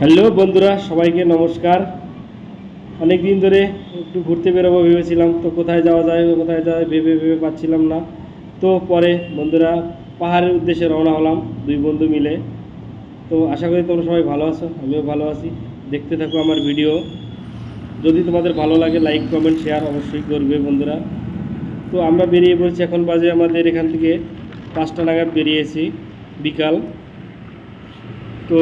Hello বন্ধুরা, সবাইকে নমস্কার। অনেক দিন ধরে একটু ঘুরতে বেরোবো ভেবেছিলাম, তো কোথায় যাওয়া যায়, কোথায় যাওয়া যায় ভেবে ভেবে পাচ্ছিলাম না। তো পরে বন্ধুরা পাহাড়ের উদ্দেশ্যে রওনা হলাম, দুই বন্ধু মিলে। তো আশা করি তোমরা সবাই ভালো আছো, আমিও ভালো আছি। দেখতে থাকো আমার ভিডিও। যদি তোমাদের ভালো লাগে, লাইক, কমেন্ট, শেয়ার অবশ্যই করবে বন্ধুরা। তো আমরা বেরিয়ে পড়ছি, এখন বাজে আমাদের এখান থেকে পাঁচটা নাগাদ বেরিয়েছি বিকাল। তো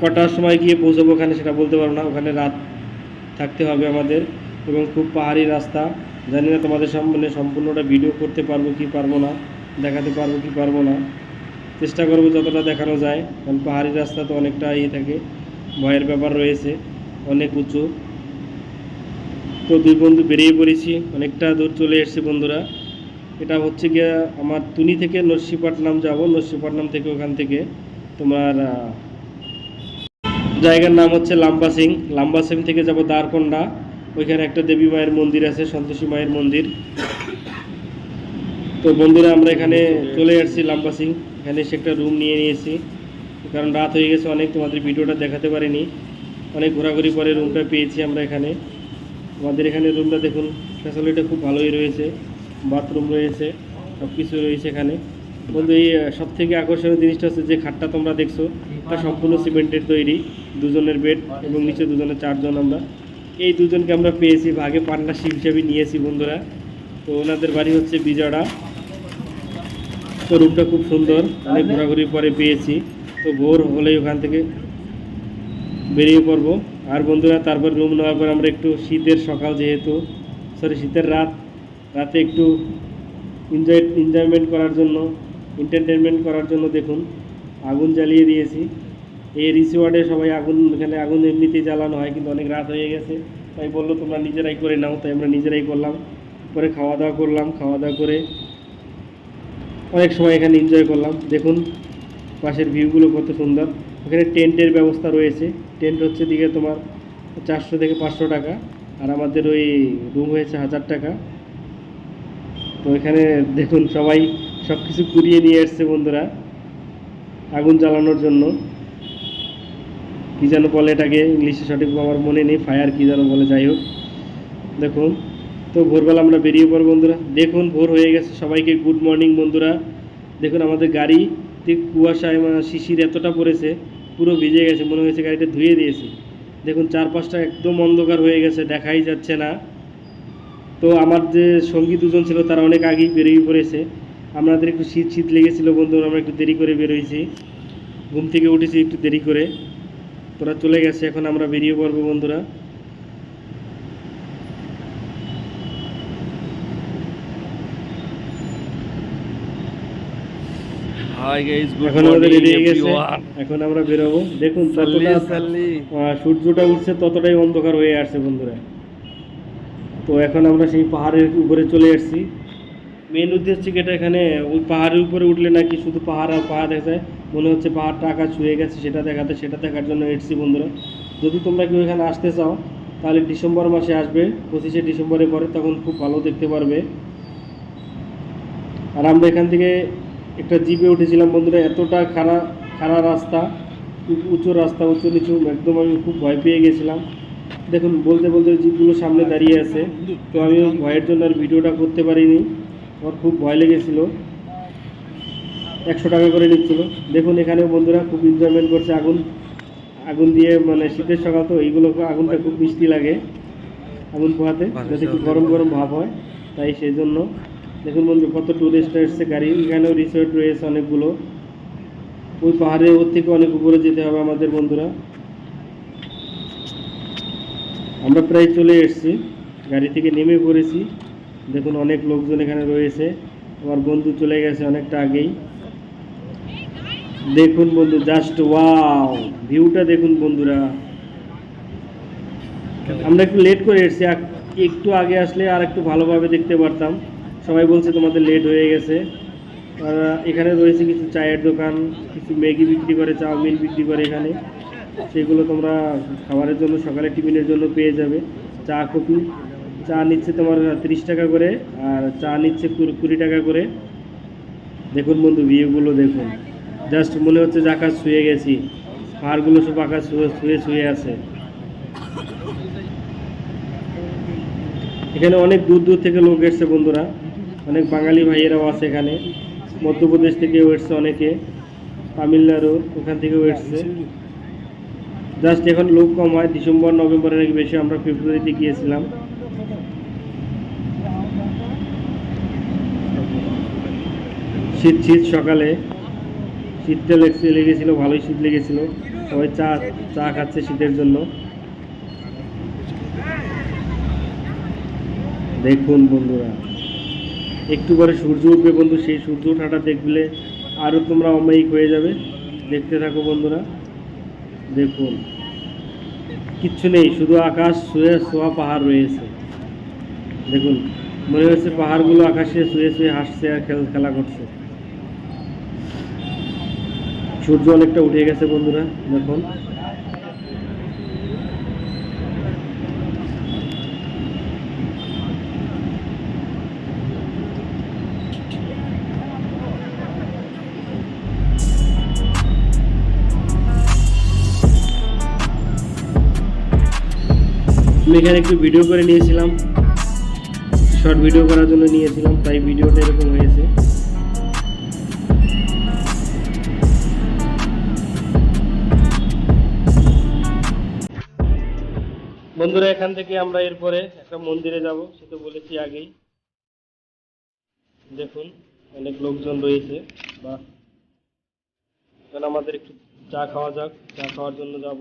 কটার সময় গিয়ে পৌঁছাবো ওখানে সেটা বলতে পারব না। ওখানে রাত থাকতে হবে আমাদের এবং খুব পাহাড়ি রাস্তা। জানি না তোমাদের সামনে সম্পূর্ণটা ভিডিও করতে পারব কি পারব না, দেখাতে পারব কি পারব না। চেষ্টা করব যতটা দেখানো যায়, কারণ পাহাড়ি রাস্তা তো অনেকটা ইয়ে থাকে, ভয়ের ব্যাপার রয়েছে, অনেক উঁচু। তো দুই বন্ধু বেরিয়ে পড়েছি, অনেকটা দূর চলে এসেছে বন্ধুরা। এটা হচ্ছে গিয়ে আমার তুনি থেকে নরসিপাটনাম যাব, নরসিপাটনাম থেকে ওখান থেকে তোমার জায়গার নাম হচ্ছে লাম্বা সিং। লাম্বা সিং থেকে যাব দ্বারকন্ডা ওইখানে একটা দেবী মায়ের মন্দির আছে, সন্তোষী মায়ের মন্দির। তো বন্ধুরা, আমরা এখানে চলে আসছি লাম্বা সিং। এখানে এসে একটা রুম নিয়ে নিয়েছি। কারণ রাত হয়ে গেছে অনেক, তোমাদের ভিডিওটা দেখাতে পারিনি। অনেক ঘোরাঘুরি পরে রুমটা পেয়েছি আমরা এখানে। আমাদের এখানে রুমটা দেখুন ফ্যাসিলিটি খুব ভালোই রয়েছে। বাথরুম রয়েছে সব কিছু রয়েছে এখানে। বন্ধু, এই সব থেকে আকর্ষণীয় জিনিসটা হচ্ছে যে খাটটা তোমরা দেখছ, এটা সম্পূর্ণ সিমেন্টের তৈরি, দুজনের বেড এবং নিচে দুজনের চারজন আমরা। এই দুজনকে আমরা পেয়েছি, ভাগে পার্টনারশিপ হিসেবে নিয়েছি বন্ধুরা। তো ওনাদের বাড়ি হচ্ছে বিজড়া। তো রুমটা খুব সুন্দর, অনেক ঘোরাঘুরি পরে পেয়েছি। তো ভোর হলেই ওখান থেকে বেরিয়ে পড়ব। আর বন্ধুরা, তারপর রুম নেওয়ার পর আমরা একটু শীতের সকাল যেহেতু সরি শীতের রাত। রাতে একটু এনজয় এনজয়মেন্ট করার জন্য এন্টারটেনমেন্ট করার জন্য দেখুন, আগুন জ্বালিয়ে দিয়েছি। এই রিসোর্টে সবাই আগুন, এখানে আগুন এমনিতেই জ্বালানো হয়, কিন্তু অনেক রাত হয়ে গেছে। তাই বলল, তোমরা নিজেরাই করে নাও। তাই আমরা নিজেরাই করলাম। পরে খাওয়া দাওয়া করলাম খাওয়া দাওয়া করে অনেক সময় এখানে এনজয় করলাম। দেখুন, পাশের ভিউগুলো কত সুন্দর। ওখানে টেন্টের ব্যবস্থা রয়েছে। টেন্ট হচ্ছে দিকে তোমার চারশো থেকে পাঁচশো টাকা, আর আমাদের ওই রুম হয়েছে হাজার টাকা। তো এখানে দেখুন সবাই সব কিছু কুড়িয়ে নিয়ে এসছে বন্ধুরা। আগুন জ্বালানোর জন্য। কী যেন বলে এটাকে, ইংলিশে সঠিক আমার মনে নেই, ফায়ার কী যেন বলে, যাই হোক। দেখুন, তো ভোরবেলা আমরা বেরিয়ে পড়ব বন্ধুরা। দেখুন, ভোর হয়ে গেছে, সবাইকে গুড মর্নিং বন্ধুরা। দেখুন, আমাদের গাড়ি, ঠিক কুয়াশায় মানে শিশির এতটা পড়েছে, পুরো ভিজে গেছে, মনে হয়েছে গাড়িটা ধুয়ে দিয়েছে। দেখুন, চারপাশটা একদম অন্ধকার হয়ে গেছে, দেখাই যাচ্ছে না। তো আমার যে সঙ্গী দুজন ছিল, তারা অনেক আগেই বেরিয়ে পড়েছে। আমাদের একটু শীত শীত লেগেছিল বন্ধু আমরা একটু দেরি করে বেরোইছি। ঘুম থেকে উঠেছি একটু দেরি করে। তোরা চলে গেছে এখন আমরা বেরিয়ে পড়ব বন্ধুরা। এখন আমাদের মর্নিং গেছে। এখন আমরা বেরোবো। দেখুন সূর্যটা উঠছে ততটাই অন্ধকার হয়ে আসছে বন্ধুরা। তো এখন আমরা সেই পাহাড়ের উপরে চলে এসেছি মেন উদ্দেশ্য এটা এখানে? ওই পাহাড়ের উপরে উঠলে নাকি শুধু পাহাড় আর পাহাড় দেখা যায়? মনে হচ্ছে পাহাড়টা আকাশ ছুঁয়ে গেছে, সেটা দেখাতে, সেটা দেখার জন্য এসেছি বন্ধুরা। যদি তোমরা কেউ এখানে আসতে চাও, তাহলে ডিসেম্বর মাসে আসবে, পঁচিশে ডিসেম্বরের পরে তখন খুব ভালো দেখতে পারবে। আর আমরা এখান থেকে একটা জিপে উঠেছিলাম বন্ধুরা, এতটা খাড়া খাড়া রাস্তা, খুব উঁচু রাস্তা, উঁচু নিচু, একদম আমি খুব ভয় পেয়ে গেছিলাম। দেখুন, বলতে বলতে জিপগুলো সামনে দাঁড়িয়ে আছে। তো আমি ভয়ের জন্য আর ভিডিওটা করতে পারিনি। আমার খুব ভয় লেগেছিল। একশো টাকা করে নিচ্ছিল। দেখুন এখানে বন্ধুরা খুব এনজয়মেন্ট করছে আগুন। আগুন দিয়ে মানে শীতের সকাল তো এইগুলো আগুনটা খুব মিষ্টি লাগে আগুন পোহাতে, যাতে একটু গরম গরম ভাব হয়। তাই সেই জন্য দেখুন বন্ধু, কত টুরিস্ট এসছে গাড়ি। এখানেও রিসোর্ট রয়েছে অনেকগুলো। ওই পাহাড়ে, ওর থেকে অনেক উপরে যেতে হবে আমাদের বন্ধুরা। আমরা প্রায় চলে এসেছি। গাড়ি থেকে নেমে পড়েছি। দেখুন অনেক লোকজন এখানে রয়েছে। আমার বন্ধু চলে গেছে অনেকটা আগেই। দেখুন বন্ধু জাস্ট ওয়াও ভিউটা দেখুন বন্ধুরা। আমরা একটু লেট করে এসেছি একটু আগে আসলে আর একটু ভালোভাবে দেখতে পারতাম। সবাই বলছে তোমাদের লেট হয়ে গেছে। আর এখানে রয়েছে কিছু চায়ের দোকান, কিছু ম্যাগি বিক্রি করে, চাউমিন বিক্রি করে এখানে। সেগুলো তোমরা খাবারের জন্য সকালে টিফিনের জন্য পেয়ে যাবে। চা, কফি। চা নিচ্ছে তোমার তিরিশ টাকা করে, আর চা নিচ্ছে কুড়ি টাকা করে। দেখুন বন্ধু, ভিউগুলো দেখুন। জাস্ট মনে হচ্ছে যে আকাশ শুয়ে গেছি। পাহাড়গুলো সব আকাশ শুয়ে শুয়ে শুয়ে আছে। এখানে অনেক দূর দূর থেকে লোক এসছে বন্ধুরা। অনেক বাঙালি ভাইয়েরাও আছে এখানে। মধ্যপ্রদেশ থেকেও এসছে অনেকে। তামিলনাড়ু ওখান থেকেও এসছে। জাস্ট এখন লোক কম হয়। ডিসেম্বর, নভেম্বরের বেশি আমরা ফেব্রুয়ারিতে গিয়েছিলাম। শীত শীত সকালে শীতটা লেগেছে লেগেছিল, ভালোই শীত লেগেছিল। সবাই চা চা খাচ্ছে শীতের জন্য। দেখুন বন্ধুরা, একটু পরে সূর্য উঠবে বন্ধু, সেই সূর্য ওঠাটা দেখলে আরও তোমরা অমায়িক হয়ে যাবে। দেখতে থাকো বন্ধুরা, দেখুন। কিচ্ছু নেই, শুধু আকাশ, শুয়ে শোয়া পাহাড় রয়েছে। দেখুন, মনে হচ্ছে পাহাড়গুলো আকাশে শুয়ে শুয়ে হাসছে আর খেল, খেলা করছে। সূর্য অনেকটা উঠে গেছে বন্ধুরা, দেখুন। আমি এখানে একটু ভিডিও করে নিয়েছিলাম। শর্ট ভিডিও করার জন্য নিয়েছিলাম, তাই ভিডিওটা এরকম হয়েছে। বন্ধুরা, এখান থেকে আমরা এরপরে একটা মন্দিরে যাব, সে তো বলেছি আগেই। দেখুন, অনেক লোকজন রয়েছে, বা আমাদের একটু চা খাওয়া যাক, চা খাওয়ার জন্য যাব।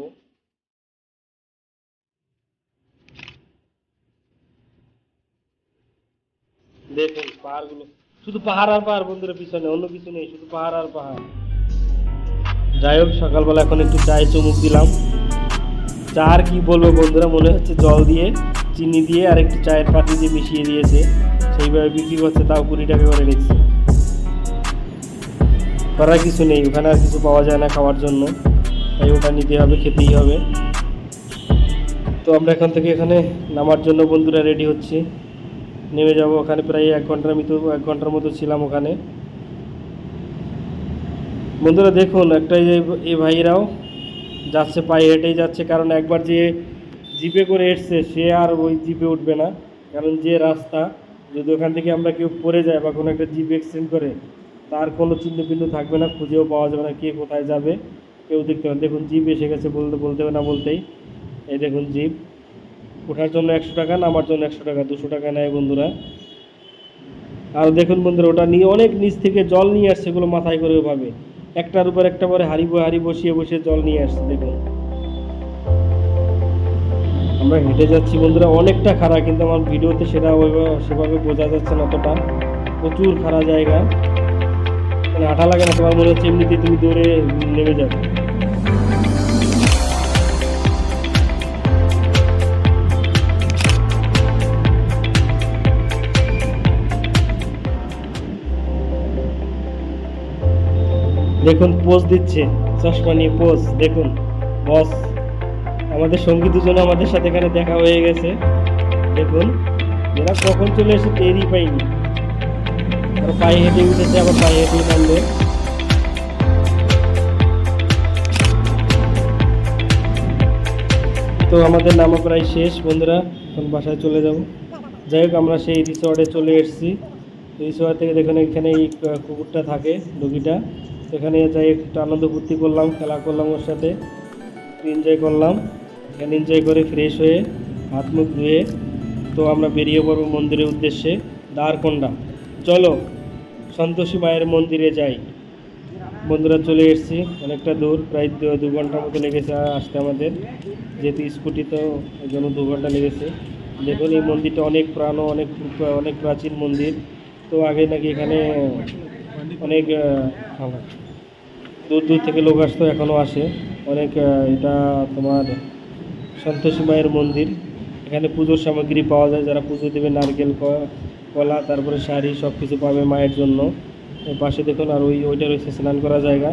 দেখুন, পাহাড়গুলো, শুধু পাহাড় আর পাহাড় বন্ধুরা, পিছনে, অন্য কিছু নেই, শুধু পাহাড় আর পাহাড়। যাই হোক, সকালবেলা এখন একটু চায়ে চুমুক দিলাম। চা আর কি বলব বন্ধুরা? মনে হচ্ছে জল দিয়ে, চিনি দিয়ে আর একটু চায়ের পাতি দিয়ে মিশিয়ে দিয়েছে। সেইভাবে বিক্রি করছে, তাও কুড়ি টাকা করে নিচ্ছে করার কিছু নেই, ওখানে আর কিছু পাওয়া যায় না খাওয়ার জন্য। তাই ওটা নিতে হবে, খেতেই হবে। তো আমরা এখান থেকে এখানে নামার জন্য বন্ধুরা রেডি হচ্ছি। নেমে যাব ওখানে, প্রায় এক ঘণ্টার মতো, এক ঘণ্টার মতো ছিলাম ওখানে। বন্ধুরা দেখুন একটা এই ভাইরাও যাচ্ছে, পায়ে হেঁটেই যাচ্ছে। কারণ একবার যে জিপে করে এসছে, সে আর ওই জিপে উঠবে না। কারণ যে রাস্তা, যদি ওখান থেকে আমরা কেউ পড়ে যায় বা কোনো একটা জিপ এক্সটেন্ড করে, তার কোনো চিহ্ন বিন্দু থাকবে না, খুঁজেও পাওয়া যাবে না কে কোথায় যাবে। কেউ দেখতে পাবে। দেখুন, জিপ এসে গেছে বলতে বলতে না বলতেই। এই দেখুন জিপ। ওঠার জন্য একশো টাকা, নামার জন্য একশো টাকা, দুশো টাকা নেয় বন্ধুরা। আর দেখুন বন্ধুরা, ওটা নিয়ে অনেক নিচ থেকে জল নিয়ে আসছে, এগুলো মাথায় করে ওভাবে একটার উপর একটা পরে হাড়ি হাড়ি বসিয়ে বসিয়ে জল নিয়ে আসছে, দেখুন। আমরা হেঁটে যাচ্ছি, বন্ধুরা, অনেকটা খারাপ কিন্তু আমার ভিডিওতে সেটা ওইভাবে, সেভাবে বোঝা যাচ্ছে না অতটা। প্রচুর খারাপ জায়গা। মানে আঠা লাগে না, তোমার মনে হচ্ছে এমনিতে তুমি দৌড়ে নেমে যাবে। পোজ দিচ্ছে। চশমা নিয়ে পোজ দেখুন। বস আমাদের সঙ্গী দুজন আমাদের সাথে এখানে দেখা হয়ে গেছে। দেখুন, এরা কখন চলে এসে টেরই পাইনি পায়ে হেঁটে উঠেছে, আবার পায়ে হেঁটেই নামবে। তো আমাদের নামা প্রায় শেষ, বন্ধুরা। এখন বাসায় চলে যাব। যাই হোক, আমরা সেই রিসর্টে চলে এসেছি। রিসর্ট থেকে দেখুন এখানে এই কুকুরটা থাকে, ডগিটা। এখানে যাই, একটু আনন্দ ফুর্তি করলাম, খেলা করলাম ওর সাথে। এনজয় করলাম। এখানে এনজয় করে ফ্রেশ হয়ে, হাত মুখ ধুয়ে, তো আমরা বেরিয়ে পড়ব মন্দিরের উদ্দেশ্যে, দ্বারকন্ডা। চলো, সন্তোষী মায়ের মন্দিরে যাই। বন্ধুরা চলে এসেছি, অনেকটা দূর, প্রায় দু- ঘণ্টার মতো লেগেছে আসতে আমাদের। যেহেতু স্কুটি তো ওই জন্য দু ঘণ্টা লেগেছে। দেখুন, এই মন্দিরটা অনেক পুরানো, অনেক অনেক প্রাচীন মন্দির। তো আগে নাকি এখানে অনেক হ্যাঁ, দূর দূর থেকে লোক আসতো এখনও আসে। অনেক এটা তোমার সন্তোষী মায়ের মন্দির। এখানে পুজোর সামগ্রী পাওয়া যায় যারা পুজো দেবে নারকেল কলা তারপরে শাড়ি সব কিছু পাবে মায়ের জন্য। পাশে দেখুন আর ওই ওইটা রয়েছে স্নান করা জায়গা।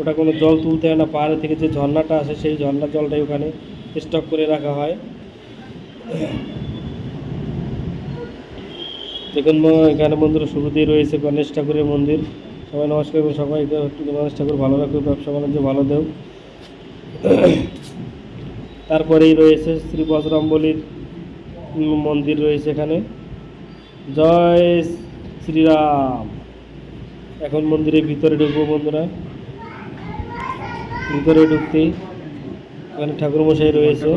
ওটা কোনো জল তুলতে হয় না পাহাড় থেকে যে ঝর্ণাটা আসে সেই ঝর্ণার জলটাই ওখানে স্টক করে রাখা হয়। দেখুন এখানে বন্ধুরা শুরুতেই রয়েছে গণেশ ঠাকুরের মন্দির। সবাই নমস্কার এবং সবাই গণেশ ঠাকুর ভালো রাখুক, ব্যবসা বাণিজ্য ভালো দেও। তারপরেই রয়েছে শ্রী বজরম্বলির মন্দির রয়েছে এখানে। জয় শ্রীরাম। এখন মন্দিরের ভিতরে ঢুকবো বন্ধুরা। ভিতরে ঢুকতেই এখানে ঠাকুরমশাই রয়েছে।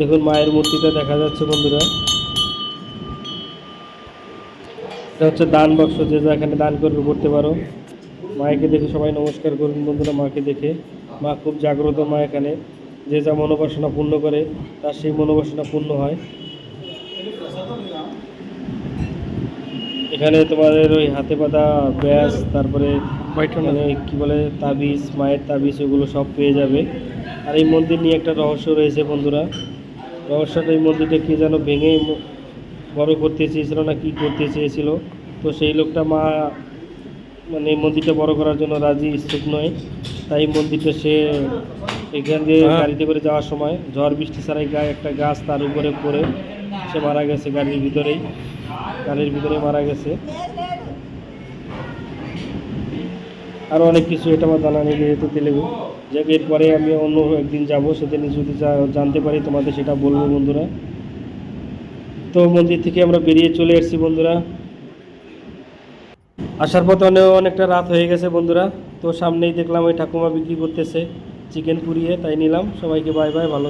দেখুন মায়ের মূর্তিটা দেখা যাচ্ছে বন্ধুরা। এটা হচ্ছে দান বাক্স যে যা এখানে দান করবে করতে পারো। মাকে দেখে সবাই নমস্কার করুন বন্ধুরা মাকে দেখে। মা খুব জাগ্রত মা এখানে। যে যা মনোবাসনা পূর্ণ করে তার সেই মনোবাসনা পূর্ণ হয়। এখানে তোমাদের ওই হাতে পাতা ব্যাস তারপরে মানে কি বলে তাবিজ মায়ের তাবিজ ওগুলো সব পেয়ে যাবে। আর এই মন্দির নিয়ে একটা রহস্য রয়েছে বন্ধুরা। রহস্যটা এই মন্দিরটা কে যেন ভেঙে বড় করতে চেয়েছিল না কি করতে চেয়েছিল তো সেই লোকটা মা মানে মন্দিরটা বড় করার জন্য রাজি ইচ্ছুক নয়। তাই মন্দিরটা সে এখান দিয়ে হ্যাঁ। গাড়িতে করে যাওয়ার সময় ঝড় বৃষ্টি ছাড়াই গায়ে একটা গাছ তার উপরে পড়ে সে মারা গেছে গাড়ির ভিতরেই। গাড়ির ভিতরে মারা গেছে। আরও অনেক কিছু এটা আমার জানা নেই যেহেতু তেলেগু। যাক এরপরে আমি অন্য একদিন যাব সেদিন যদি জানতে পারি তোমাদের সেটা বলব বন্ধুরা। তো মন্দির থেকে আমরা বেরিয়ে চলে এসেছি, বন্ধুরা। আসার পথে অনেক, অনেকটা রাত হয়ে গেছে, বন্ধুরা। তো সামনেই দেখলাম ওই ঠাকুমা বিক্রি করতেছে, চিকেন পুড়িয়ে তাই নিলাম। সবাইকে বাই বাই ভালো